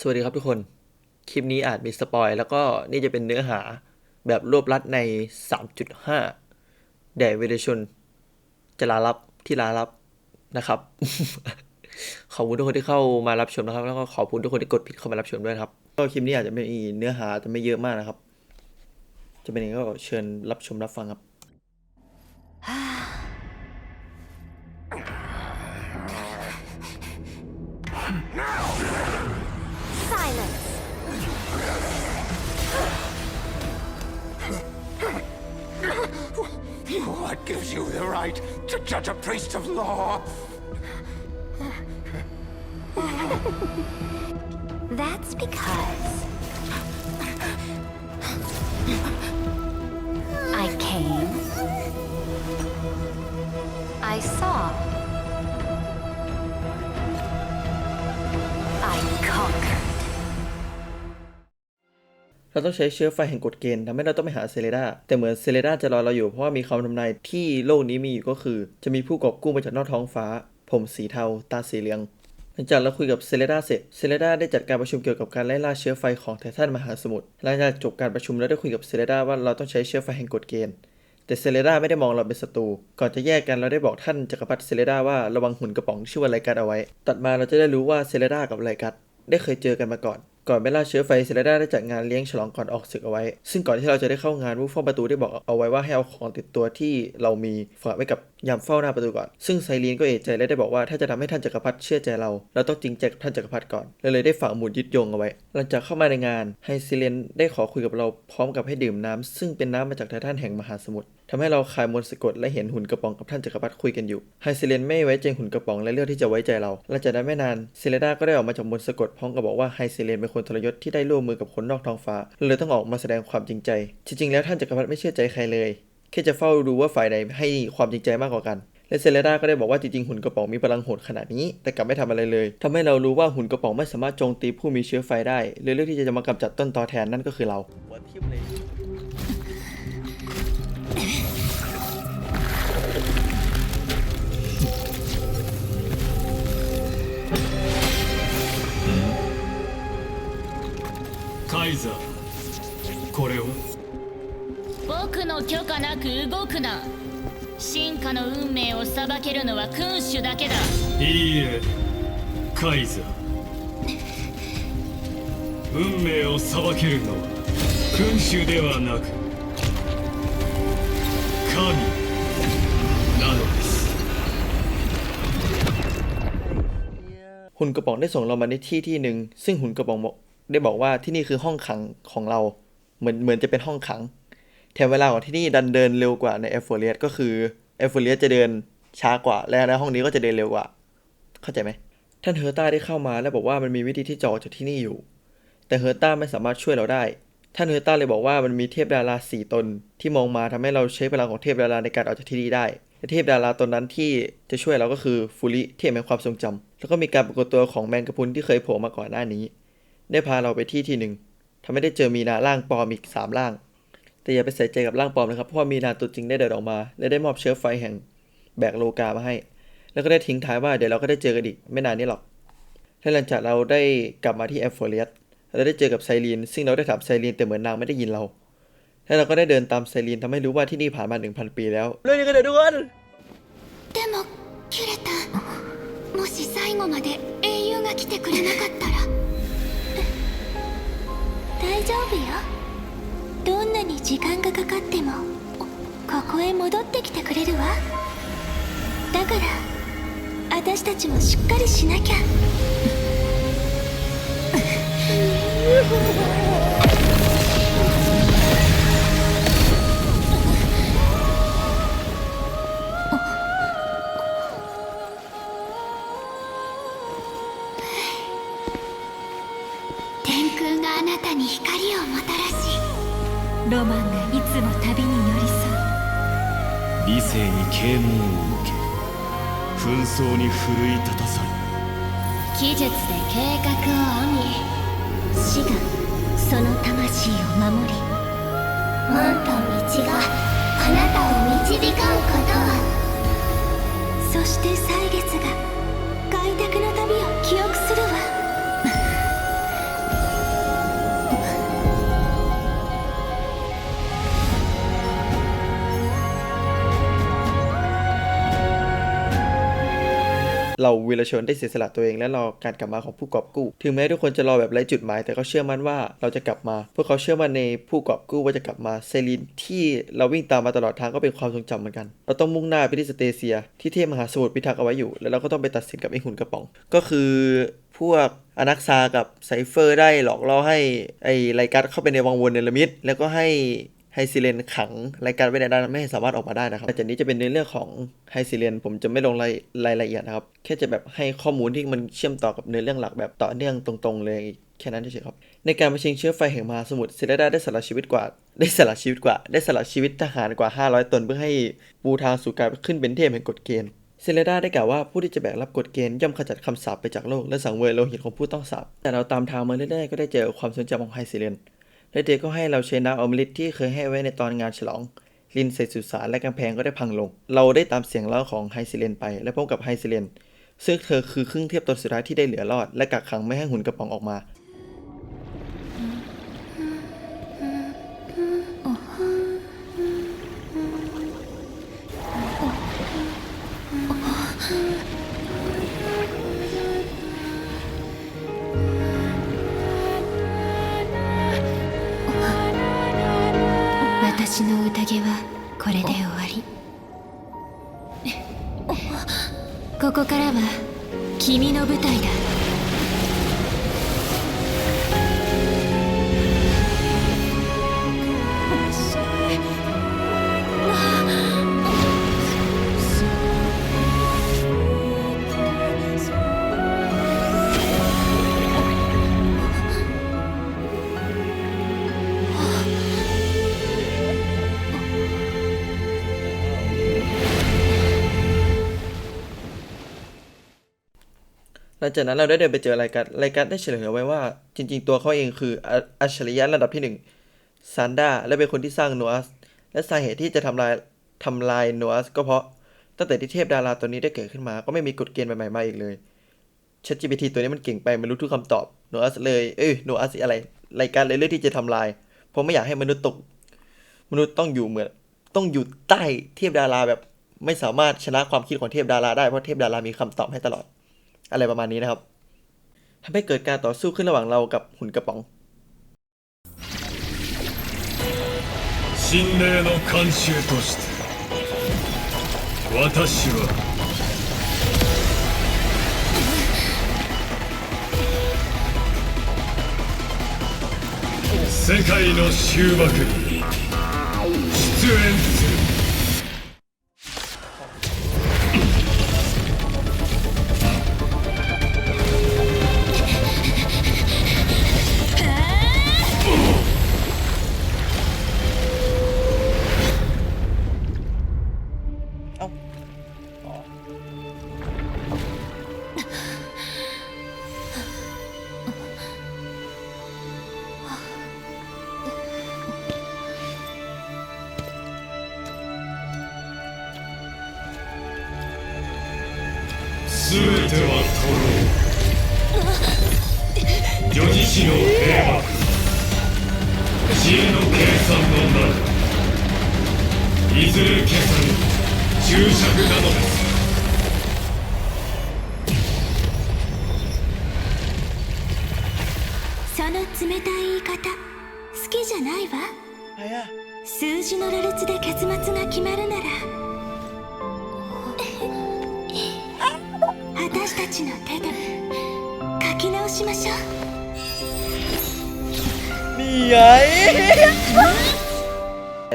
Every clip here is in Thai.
สวัสดีครับทุกคน คลิปนี้อาจมีสปอยแล้วก็นี่จะเป็นเนื้อหาแบบรวบรัดใน 3.5 แด่เวเดชน จะลาลับที่ลาลับนะครับ ขอบคุณทุกคนที่เข้ามารับชมนะครับ แล้วก็ขอบคุณทุกคนที่กดผิดเข้ามารับชมด้วยครับ ก็คลิปนี้อาจจะไม่มีเนื้อหาจะไม่เยอะมากนะครับ จะเป็นยังไงก็เชิญรับชมรับฟังครับ What gives you the right to judge a priest of law? That's because. I came. I saw. เราต้องใช้เชื้อไฟแห่งกฎเกณฑ์ทำให้เราต้องไปหาเซเลดาแต่เหมือนเซเลดาจะรอเราอยู่เพราะว่ามีคำทำนายที่โลกนี้มีอยู่ก็คือ จะมีผู้กอบกู้มาจากนอกท้องฟ้า ผมสีเทา ตาสีเหลืองหลังจากเราคุยกับเซเลดาเสร็จ เซเลดาได้จัดการประชุมเกี่ยวกับการไล่ล่าเชื้อไฟของไททันมหาสมุทร หลังจากจบการประชุมเราได้คุยกับเซเลดาว่าเราต้องใช้เชื้อไฟแห่งกฎเกณฑ์ แต่เซเลดาไม่ได้มองเราเป็นศัตรู ก่อนจะแยกกันเราได้บอกท่านจักรพรรดิเซเลดาว่าระวังหุ่นกระป๋องชื่อว่าไลกัสเอาไว้ ตัดมาเราจะได้รู้ว่าเซเลดากับไลกัสได้เคยเจอกันมาก่อน ก่อนไปล่าเชื้อไฟเซเลดาได้จัดงานเลี้ยงฉลองก่อนออกศึกเอาไว้ ซึ่งก่อนที่เราจะได้เข้างานผู้เฝ้าประตูได้บอกเอาไว้ว่าให้เอาของติดตัวที่เรามีฝากไว้กับยามเฝ้าหน้าประตูก่อน ซึ่งไซรีนก็เอะใจและได้บอกว่าถ้าจะทำให้ท่านจักรพรรดิเชื่อใจเรา เราต้องจริงใจกับท่านจักรพรรดิก่อนเลยเลยได้ฝากหมุดยึดโยงเอาไว้ หลังจากเข้ามาในงานไฮซิเลนได้ขอคุยกับเราพร้อมกับให้ดื่มน้ำซึ่งเป็นน้ำมาจากไททันแห่งมหาสมุทรทำให้เราคลายมนต์สะกดและเห็นหุ่นกระป๋องกับท่านจักรพรรดิคุยกันอยู่ไฮซิเลนไม่ไว้ใจหุ่นกระป๋องและเลือกที่จะไว้ใจเราหลังจากนั้นไม่นานเซเลดาก็ได้ออกมาจากมนต์สะกดพร้อมกับบอกว่าไฮซิเลนเป็นคนทรยศที่ได้ร่วมมือกับคนนอกท้องฟ้าเลยต้องออกมาแสดงความจริงใจ จริงๆ แล้วท่านจักรพรรดิไม่เชื่อใจใครเลย แค่จะเฝ้าดูว่าฝ่ายใดให้ความจริงใจมากกว่ากันและเซเลดาก็ได้บอกว่าจริงๆหุ่นกระป๋องมีพลังโหดขนาดนี้ แต่กลับไม่ทำอะไรเลยทำให้เรารู้ว่าหุ่นกระป๋องไม่สามารถโจมตีผู้มีเชื้อไฟได้เลยเลือกที่จะมากำจัดต้นตอแทนนั่นก็คือเรา カイザーこれを僕の許可なく動くな進化の運命を裁けるのは君主だけだいいえカイザー運命を裁けるのは君主ではなく神なのです หุ่นกระป๋องได้ส่งเรามาในที่ที่หนึ่งซึ่งหุ่นกระป๋องบอก ได้บอกว่าที่นี่คือห้องขังของเรา เหมือนเหมือนจะเป็นห้องขัง แถมเวลาของที่นี่ดันเดินเร็วกว่าในเอฟโฟเรียสก็คือเอฟโฟเรียสจะเดินช้ากว่า และในห้องนี้ก็จะเดินเร็วกว่า เข้าใจไหม ท่านเฮอร์ต้าได้เข้ามาและบอกว่ามันมีวิธีที่จะออกจากที่นี่อยู่ แต่เฮอร์ต้าไม่สามารถช่วยเราได้ ท่านเฮอร์ต้าเลยบอกว่ามันมีเทพดาราสี่ตน ที่มองมาทำให้เราใช้พลังของเทพดาราในการออกจากที่นี่ได้เทพดาราตนนั้นที่จะช่วยเราก็คือฟูริเทพแห่งความทรงจำแล้วก็มีการปรากฏตัวของแมงกะพุนที่เคยโผล่มาก่อนหน้านี้ ได้พาเราไปที่ที่หนึ่งทำให้ได้เจอมีนาร่างปลอมอีกสามร่าง แต่อย่าไปใส่ใจกับร่างปลอมนะครับเพราะว่ามีนาตัวจริงได้เดินออกมา และได้มอบเชื้อไฟแห่งแบกโลกามาให้ แล้วก็ได้ทิ้งท้ายว่าเดี๋ยวเราก็ได้เจอกันอีกไม่นานนี้หรอก และหลังจากเราได้กลับมาที่แอฟโฟเรียสเราได้เจอกับไซรีน ซึ่งเราได้ถามไซรีนแต่เหมือนนางไม่ได้ยินเรา และเราก็ได้เดินตามไซรีนทำให้รู้ว่าที่นี่ผ่านมา 1,000 ปีแล้วเรื่องนี้กันเดี๋ยวทุกคน でもキュレタもし最後まで英雄が来てくれなかったら 大丈夫よ。どんなに時間がかかってもここへ戻ってきてくれるわ。だから私たちもしっかりしなきゃ。たに光をもたらしロマンがいつも旅に寄り添う理性に啓蒙を受け紛争に奮い立たされ技術で計画を編み死がその魂を守り門と道があなたを導かんことをそして歳月が開拓の旅を記憶するわ เราวีรชนได้เสียสละตัวเองและรอการกลับมาของผู้กอบกู้ ถึงแม้ทุกคนจะรอแบบไร้จุดหมาย แต่เขาเชื่อมั่นว่าเราจะกลับมา พวกเขาเชื่อมั่นในผู้กอบกู้ว่าจะกลับมาเซลีนที่เราวิ่งตามมาตลอดทางก็เป็นความทรงจำเหมือนกัน เราต้องมุ่งหน้าไปที่สเตเซีย ที่เทพมหาสมุทรพิทักษ์เอาไว้อยู่ แล้วเราก็ต้องไปตัดสินกับไอ้หุ่นกระป๋อง ก็คือพวกอนักซากับไซเฟอร์ได้หลอกล่อให้ไอ้ไลกัสเข้าไปในวังวนเนลมิดแล้วก็ให้ ไฮซิเลนขังรายการไว้ในด้านไม่ให้สามารถออกมาได้นะครับแต่จากนี้จะเป็นในเรื่องของไฮซิเลนผมจะไม่ลงรายรายละเอียดนะครับ แค่จะแบบให้ข้อมูลที่มันเชื่อมต่อกับเนื้อเรื่องหลักแบบต่อเนื่องตรงๆเลยแค่นั้นเฉยๆครับ ในการมาชิงเชื้อไฟแห่งมหาสมุทรเซเลดาได้สละชีวิตกว่า ได้สละชีวิตกว่า ได้สละชีวิตทหารกว่า 500 ตนเพื่อให้ปูทางสู่การขึ้นเป็นเทพแห่งกฎเกณฑ์เซเลดาได้กล่าวว่าผู้ที่จะแบกรับกฎเกณฑ์ย่อมขจัดคำสาปไปจากโลก และสังเวยโลหิตของผู้ต้องสาปแต่เราตามทางมาเรื่อยๆก็ได้เจอความทรงจของไฮซิเลน และเดก็ให้เราใช้น้ำอมฤตที่เคยให้ไว้ในตอนงานฉลอง ลินเส่สุสานและกำแพงก็ได้พังลง เราได้ตามเสียงเล่าของไฮซิเลนไป และพบกับไฮซิเลนซึ่งเธอคือครึ่งเทียบตนสุดท้ายที่ได้เหลือรอด และกักขังไม่ให้หุ่นกระป๋องออกมา 君の舞台だ ลังจากนั้นเราได้เดินไปเจอรายการรายการได้เฉลยเอาไว้ว่า จริง ๆ ตัวเขาเองคืออัจฉริยะระดับที่หนึ่งซานดาและเป็นคนที่สร้างโนอัสและสาเหตุที่จะทำลายทำลายโนอัสก็เพราะตั้งแต่ที่เทพดาราตัวนี้ได้เกิดขึ้นมา ก็ไม่มีกฎเกณฑ์ใหม่ๆมาอีกเลย ChatGPT ตัวนี้มันเก่งไปมันรู้ทุกคำตอบโนอัสเลยเอ้ยโนอัสอะไรรายการเลยเลือกที่จะทำลาย เพราะไม่อยากให้มนุษย์ตก มนุษย์ต้องอยู่เหมือน ต้องอยู่ใต้เทพดาราแบบ ไม่สามารถชนะความคิดของเทพดาราได้เพราะเทพดารามีคำตอบให้ตลอด อะไรประมาณนี้นะครับทำให้เกิดการต่อสู้ขึ้นระหว่างเรากับหุ่นกระป๋อง 神霊の慣習として私は世界の終幕に出演する 全ては徒労女子の平幕知恵の計算の中いずれ消される注釈なのですその冷たい言い方好きじゃないわ数字の羅列で結末が決まるなら。私たちの手で書き直しましょう นี่ไง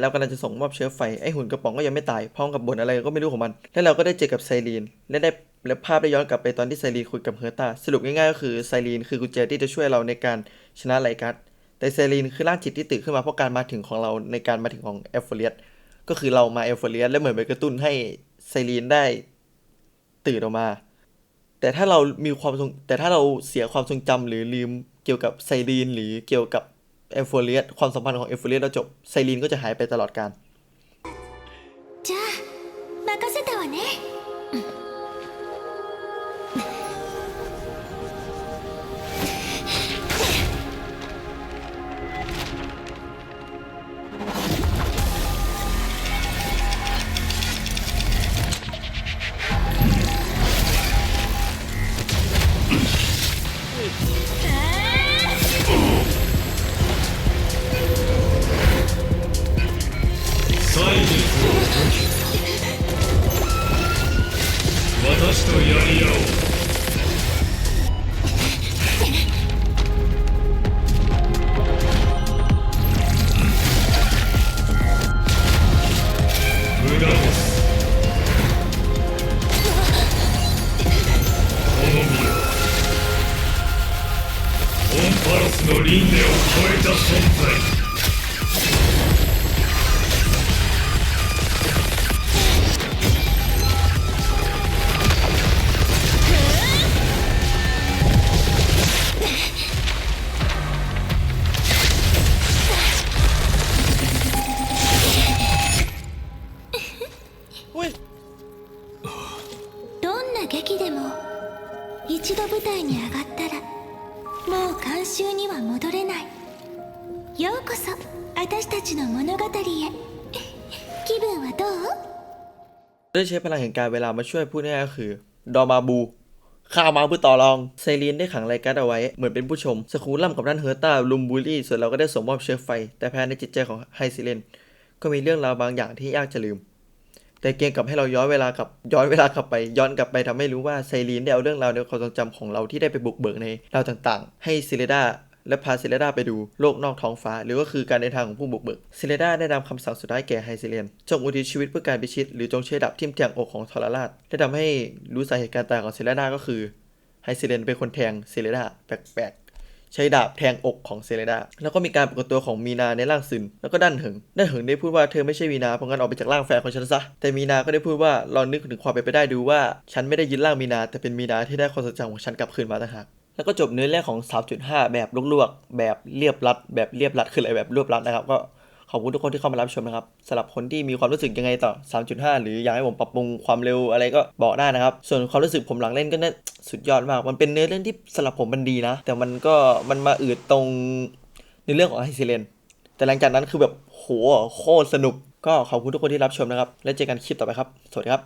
เรากำลังจะส่งมอบเชื้อไฟ ไอหุ่นกระป๋องก็ยังไม่ตาย พร้อมกับบนอะไรก็ไม่รู้ของมัน แล้วเราก็ได้เจอกับไซรีน และได้และภาพได้ย้อนกลับไปตอนที่ไซรีนคุยกับเฮอร์ตา สรุปง่ายๆก็คือไซรีนคือกุญแจที่จะช่วยเราในการชนะไลกัส แต่ไซรีนคือร่างจิตที่ตื่นขึ้นมาเพราะการมาถึงของเราในการมาถึงของเอฟเฟเรียส ก็คือเรามาเอฟเฟเรียสและเหมือนไปกระตุ้นให้ไซรีนได้ตื่นออกมา แต่ถ้าเรามีความทรงแต่ถ้าเราเสียความทรงจำหรือลืมเกี่ยวกับไซรีนหรือเกี่ยวกับเอฟเฟเรียสความสัมพันธ์ของเอฟเฟเรียสเราจบไซรีนก็จะหายไปตลอดกาล 私とやり合おう。うこそ私たちの物語へ気分はどう ได้ใช้พลังแห่งการเวลามาช่วยพูดง่ายๆก็คือ ดอมาบูข้ามาเพื่อต่อรองไซรีนได้ขังไรกัสเอาไว้ เหมือนเป็นผู้ชม สคูลัมกับด้านเฮอร์ต้าลุมบูลลี่ ส่วนเราก็ได้สวมมอบเชื้อไฟ แต่ภายในจิตใจของไฮซิเลน ก็มีเรื่องราวบางอย่างที่ยากจะลืม แต่เกมกลับให้เราย้อนเวลากลับย้อนเวลากลับไป ย้อนกลับไปทำให้รู้ว่าไซรีนได้เอาเรื่องราวในความทรงจำของเราที่ได้ไปบุกเบิกในดาวต่างๆ ให้ซิเลดา และพาเซเลดาไปดูโลกนอกท้องฟ้า หรือก็คือการเดินทางของผู้บุกเบิกเซเลดาได้นำคำสั่งสุดท้ายแก่ไฮซิเลนจงอุทิศชีวิตเพื่อการพิชิต หรือจงเชื่อดับทิ่มแทงอกของทรราชได้ทำให้รู้สาเหตุการตายของเซเลดาก็คือไฮซิเลนเป็นคนแทงเซเลดาแปลกๆใช้ดาบแทงอกของเซเลดา แล้วก็มีการปรากฏตัวของมีนาในร่างซึน แล้วก็ดันเหิง ดันเหิงได้พูดว่าเธอไม่ใช่มีนา เพราะงั้นออกไปจากร่างแฟนของฉันซะ แต่มีนา ก็ได้พูดว่าลองนึกถึงความเป็นไปได้ดูว่า ฉันไม่ได้ยึดร่างมีนา แต่เป็นมีนาที่ได้ความทรงจของฉันกลับคืนมาต่างหาก แล้วก็จบเนื้อเรื่องของ 3.5 แบบลวกๆ แบบเรียบรัด แบบเรียบรัดคืออะไรแบบรวบรัดนะครับ ก็ขอบคุณทุกคนที่เข้ามารับชมนะครับสำหรับคนที่มีความรู้สึกยังไงต่อ 3.5 หรืออยากให้ผมปรับปรุงความเร็วอะไรก็บอกได้นะครับ ส่วนความรู้สึกผมหลังเล่นก็น่าสุดยอดมาก มันเป็นเนื้อเรื่องที่สำหรับผมมันดีนะ แต่มันก็มันมาอืดตรงในเรื่องของไฮซิเลน แต่หลังจากนั้นคือแบบโหโคตรสนุก ก็ขอบคุณทุกคนที่รับชมนะครับ แล้วเจอกันคลิปต่อไปครับ สวัสดีครับ